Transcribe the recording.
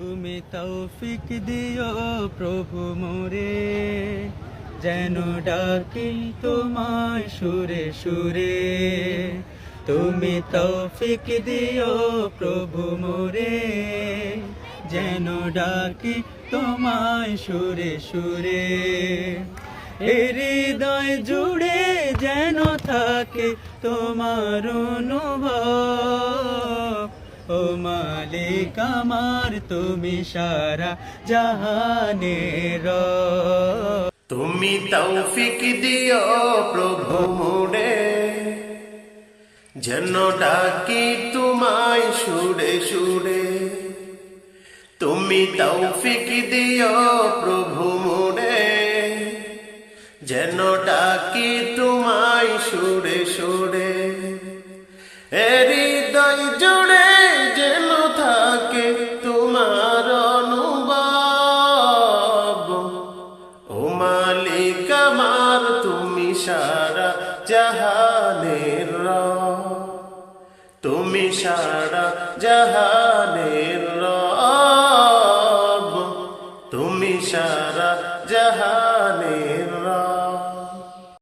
তুমি তৌফিক দিও প্রভু মোরে, যেন ডাকি তোমায় সুরে সুরে। তুমি তৌফিক দিও প্রভু মোরে, যেন ডাকি তোমায় সুরে সুরে। হৃদয় জুড়ে যেন থাকে তোমার অনুভব ও মালিক, আমার তুমি সারা জাহানের। তুমি তৌফিক দিও প্রভু মোরে, যেন ডাকি তোমায় সুরে সুরে তুমি তৌফিক দিও প্রভু মোরে, যেন ডাকি তোমায় সুরে সুরে এ হৃদয় সারা জাহানের র তুমি সারা জাহানের রব। তুমি সারা জাহানের